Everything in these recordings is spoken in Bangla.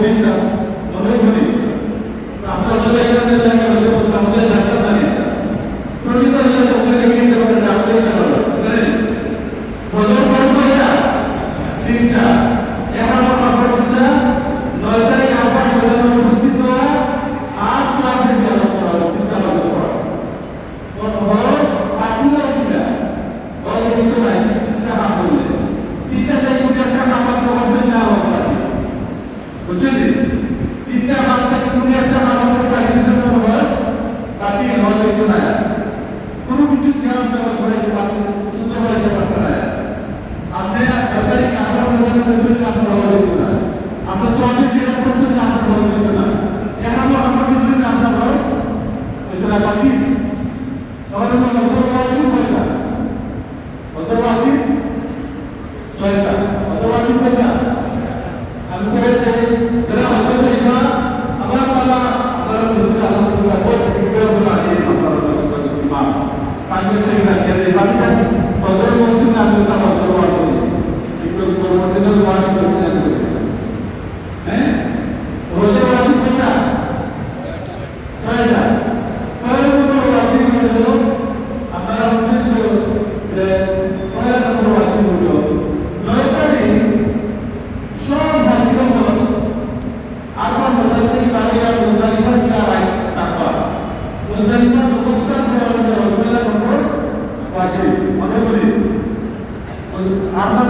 তিনটা মনে করি। আপনার হলে এখানে দেখা আপনার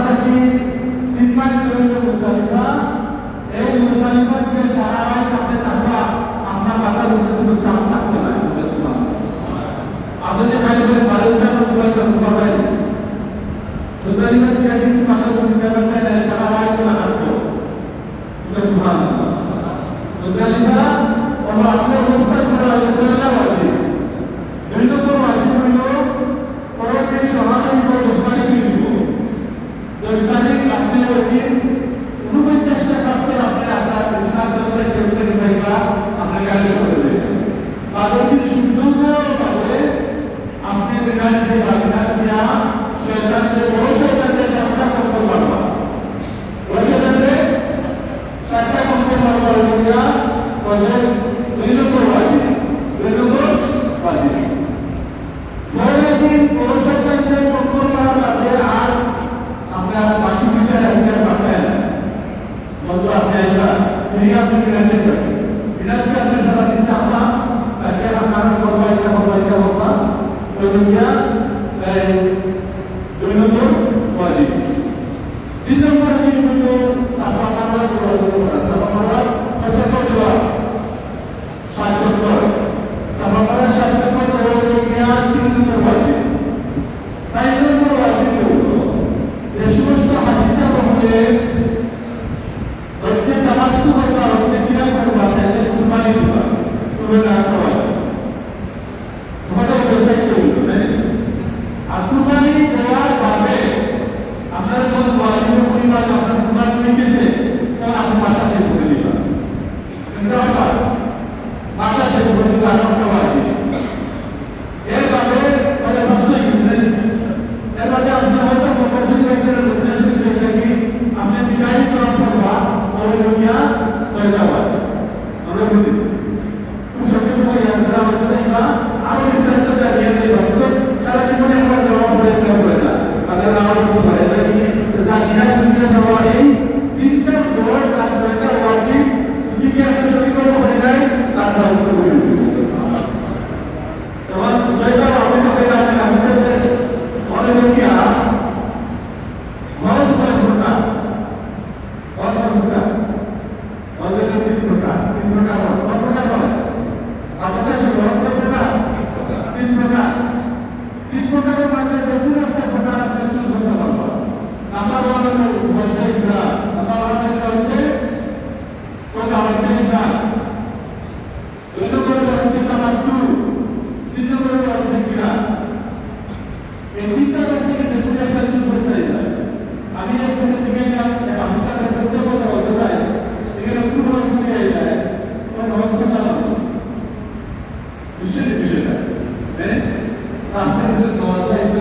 Rahmet ve dualaysa,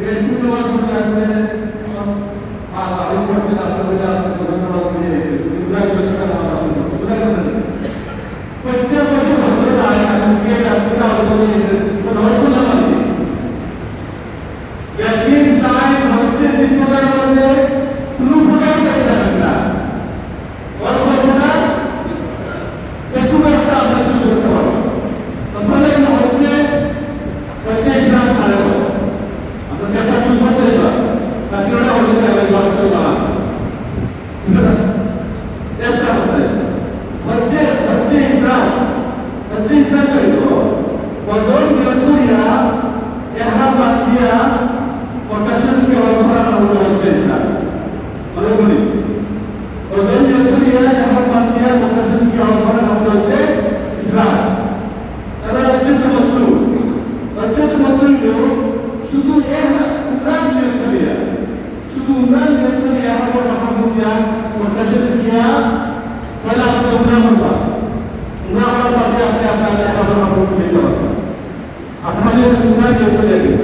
bir gün duasını yapmaya فيها وكشف فيها فلا تكرم الله না হওয়ার পথে আপনি আপনার একাধারা করতে আপনাদের উন্নয়ন চলে গেছে।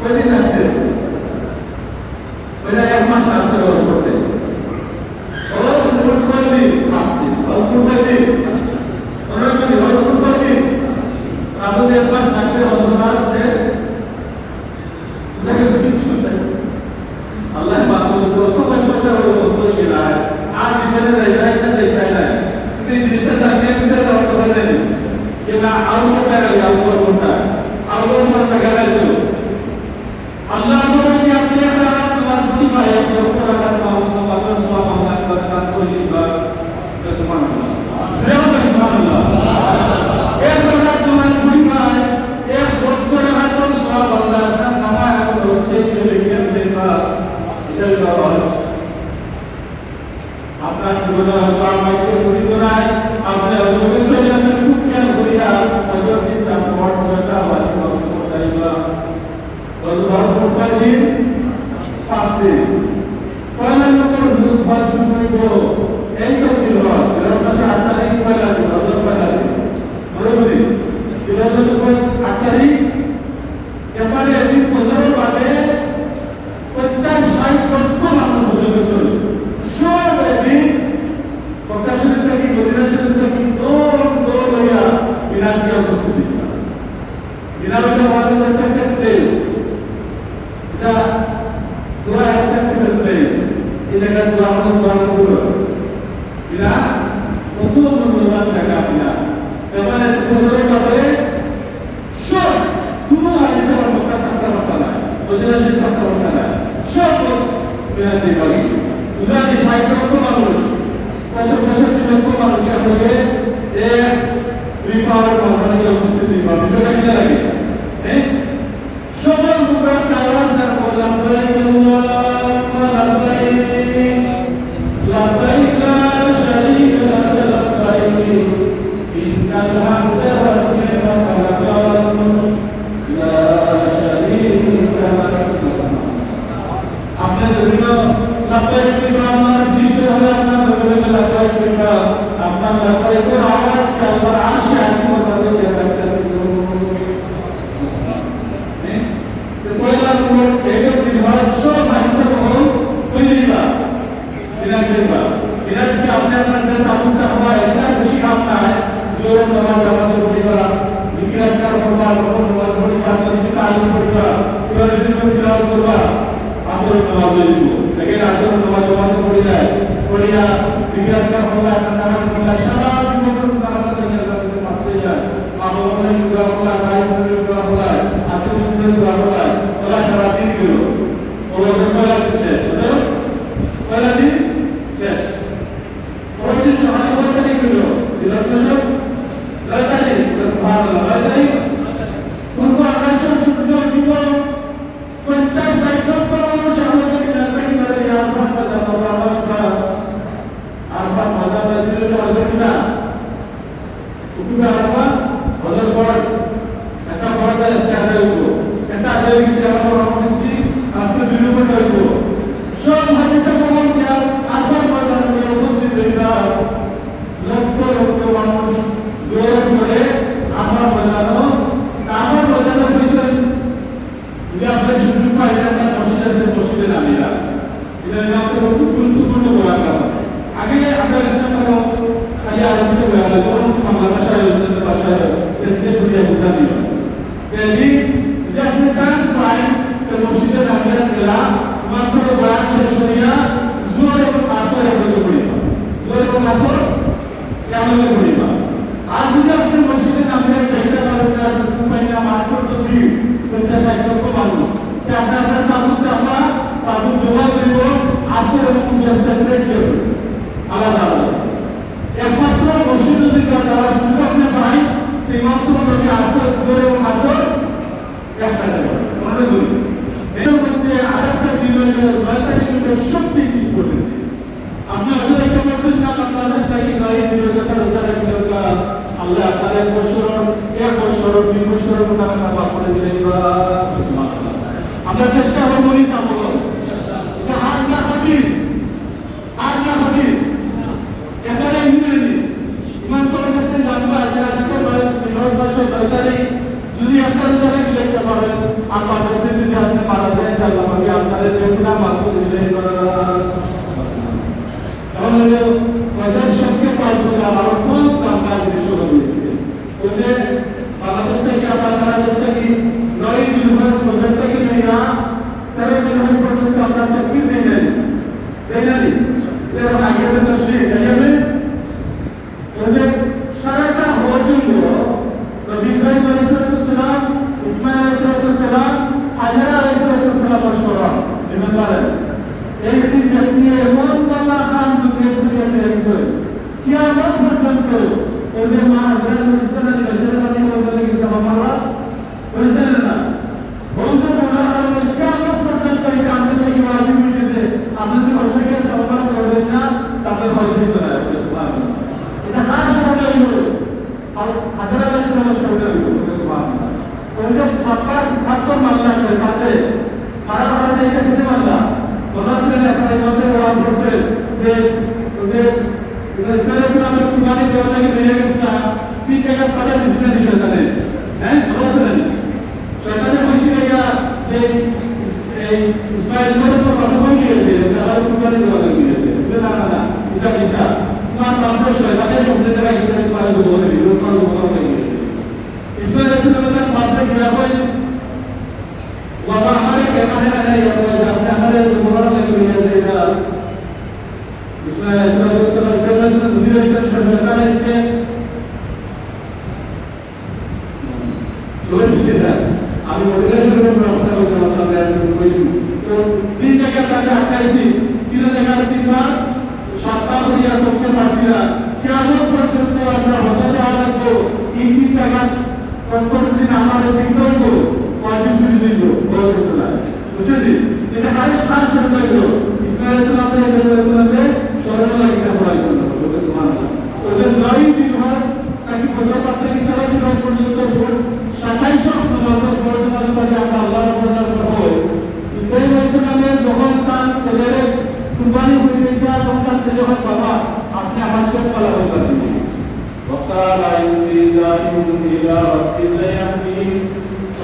pueden hacerlo. Puede haber más sacerdotes. Thank you. এরা প্রথম মূল্যবান জায়গা আপনার এবারে ফজরের বাদে সব কোনো আইসা মদিনা শরীফ থাকতে পারতা সব বিরাট বাড়ি বিরাট ষাট লক্ষ মানুষ। পঁয়ষট্টি লক্ষ মানুষ আপনাকে এক দুই পাওয়ার لله যায় পড়িয়া জিজ্ঞাসা করবা আপনার পড়িলা সারা জীবন নামাজ লেগে যাবে মাসে যায় মা বাবা লাগে দোয়া করলা ভাই বোনের দোয়া করলা আত্মীয় স্বজনের দোয়া করলা ওরা সারা দিন গেল ওরা পয়লা দিন শেষ বুঝলো পয়লা দিন শেষ পরের দিন সকালে কয় তারিখ গেল দিলাম সব নয় তারিখ সুবহানাল্লাহ নয় তারিখ পূর্ব আকাশ সূর্য উঠিব পঞ্চাশ ষাট লক্ষ মানুষ আমাদের কিনারে কিনারে আরফান বাজার আল্লাহ আরফান বাজার দিলে অজর কিনা উঠবে আরফান অজর ফরজ একটা ফরজ আছে আদায় হইব একটা আদায় হইছে আমরা রকম দিচ্ছি আজকে দুই নম্বর হইব সব হাদিসে বলুন যে আরফান বাজার নিয়ে উপস্থিত হইবা লক্ষ লক্ষ মানুষ জোর করে আরফান বাজানো আরফান বাজানো হয়েছে যদি আপনার সুযোগ পাই আমরা মসজিদ আছে মসজিদে নামিরা এটা হচ্ছে খুব গুরুত্বপূর্ণ বলার কারণ আগে আপনার ইসলাম খালি আরবিতে বলা হয় তখন বাংলা ভাষায় ভাষায় তেলসে বুঝিয়ে বোঝা দিল যদি আপনি চান্স পাই তো মসজিদে নামিরা গেলা মাসর বয়ান শেষ করিয়া জোর এবং আসর একত্র করিবা জোর এবং আসর একত্র করিবা আর যদি আপনি মসজিদে নামিরা যাইতে পারেন না সুযোগ পাই না মানুষের তো ভিড় পঞ্চাশ মানুষ আপনি আপনার তাবুতে আমরা তাবুত জমা দিব আসর এবং পূজা সেপারেট করব আলাদা আলাদা একমাত্র মসজিদ যদি রোজারা দিল আল্লাহ আপনার এক বছর এক বছর, দুই বছরের মতো করে দিলেন। বা আমরা চেষ্টা করব নিসাব তো আর না হবি আর না হবি এবারে ইংরেজি ইমান সবার কাছে জানব আজ আজকে নয় মাসে নয় তারিখ যদি আপনারা যারা লিখতে পারেন আর বাজার যদি আপনি মারা যায় তাহলে আমাকে আপনাদের দেখুন মাসে বিজয়ী করা এখন হলো বাজার সবকে পাঁচ করে আমার খুব দাম কাজ শুরু হয়েছে ওই যে বাংলাদেশ থেকে আমরা সারা দেশ থেকে নয় দিন হয় সোজা থেকে নেয়া তেরো দিন হয় পর্যন্ত আমরা চাকরি দিয়ে নেই তাই না এর আগে তো তসলিম তাই যাবে ওই যে সারাটা হওয়ার জন্য নবী ইব্রাহিম আলাইহিসসালাম ইসমাইল আলাইহিসসালাম হাজার আলাইহিসসালামের স্মরণ রিমেম্বার এই তিন ব্যক্তি এমন বাবা খান দুনিয়া থেকে পেয়েছে কিয়ামত পর্যন্ত ওই যে মা হযরত ইসলামের গজর বানি বলতে গেছে বাবারা বুঝলেন না বলতে বলা হলো কিয়ামত পর্যন্ত এই কামটা থেকে ওয়াজিব হয়ে গেছে আপনি যদি ওটাকে সবার করবেন না তাহলে হয়তো চলে আসবে সুবহানাল্লাহ এটা কার সময় হলো আর হাজার আলাইহিসসালামের সময় হলো সুবহানাল্লাহ ওই যে সাতবার সাতবার মাল্লা শয়তানে মারা মারা এটা খেতে মাল্লা কথা শুনে আপনার মাসে ওয়াজ করছে যে যে ইসমাইল ইসলামের কুরবানি দেওয়াটাকে দিয়ে গেছে না। তিন টাকা পাতা দিচ্ছে না শয়তানে হ্যাঁ কথা শুনেন শয়তানে বলছি না যে এই ইসমাইল মতো তো কথা বলে গিয়েছে তারা কুরবানি দেওয়া গিয়েছে না না এটা কিসা তোমার মাত্র শয়তানের শব্দে জায়গায় ইসলামের পারে আমি আটকাইছি তিন জায়গা তিনবার সপ্তাহ করিয়া করতে পারছি না কেমন পর্যন্ত আমরা হতে যাওয়া লাগবো এই তিন জায়গা প্রত্যেকদিন ঠিক করব ওয়াজিব দিব বলতে বুঝছেন এটা খাস করতে হইল ইসমাইল সালামে ইব্রাহিম সালামে স্মরণ লাগিতে পড়াইছিল লোকে সুবহানাল্লাহ। ওদের নয় দিন হয়, তাকে ফজর পাতে দিতে হয় দিন পর্যন্ত ভোর সাতাইশ নভেম্বর ফজর পাতে আমরা আল্লাহর বর্ণনা করব ইব্রাহিম সালামের যখন তার ছেলের কুরবানি হয়ে যায়, তখন তার ছেলে হয় বাবা। আপনি আমার সব পালা قال لا يمضي ذلك إلى ربي سيهديه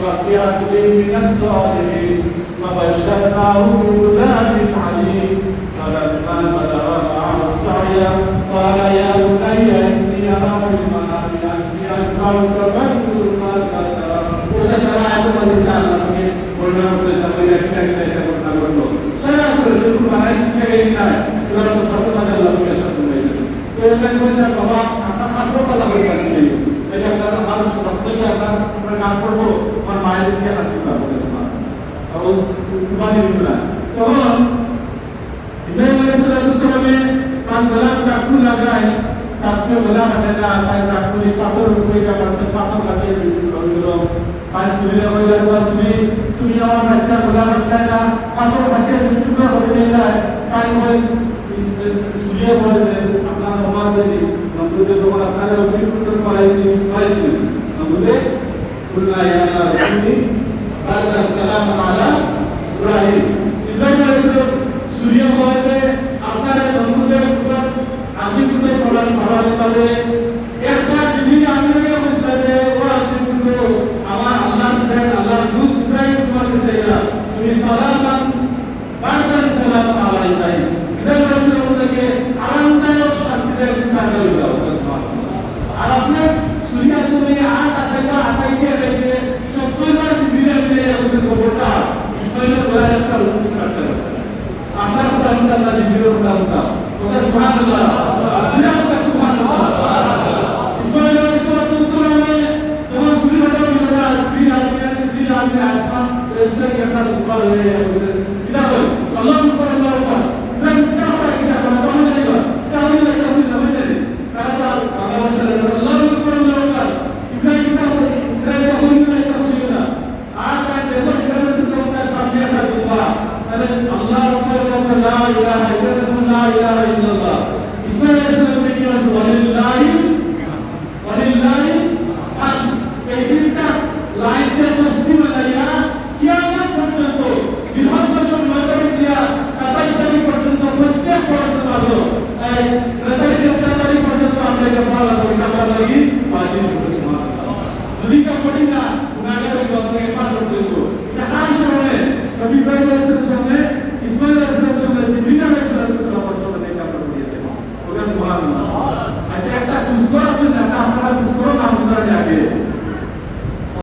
ربي هب لي من الصالحين فبشرناه بغلام عليم فلما بلغ معه السعي قال يا بني إني أرى في المنام أني أسمعك فانظر ماذا ترى قل سمعت من تعلمني قل نفسك من أجلك تكون سنة كل ما أنت إلا আল্লাহ করে পাঠিয়ে এটা আপনার মানুষ প্রত্যেকে আপনার আপনার কাজ করব আমার মায়ের দিকে হাত দিতে পারব এবং কুরবানি দিতে না তখন ইব্রাহিম আলাইহিস সালামে তার গলা চাকু লাগায় চাকু গলা হাতে না তাই চাকুলি পাথর উপরে কা পাশে পাথর লাগিয়ে দিল দিল পাঁচ সুবিধা হয়ে গেল শুনি তুমি আমার বাচ্চা গলা হাতে না পাথর হাতে দুটো হয়ে যায় তাই ওই সুরিয়া বলে আপনার দিই নবুদে যখন আপনারা অভিজ্ঞতা করাইছি করাইছি নবুদে কুল্লা ইয়া আল্লাহ রসুলি বারাকা সালাম আলা ইব্রাহিম ইব্রাহিম আলাইহিস সূর্য বলে আপনারা নবুদে আমি কুতে চলার ভাবার কালে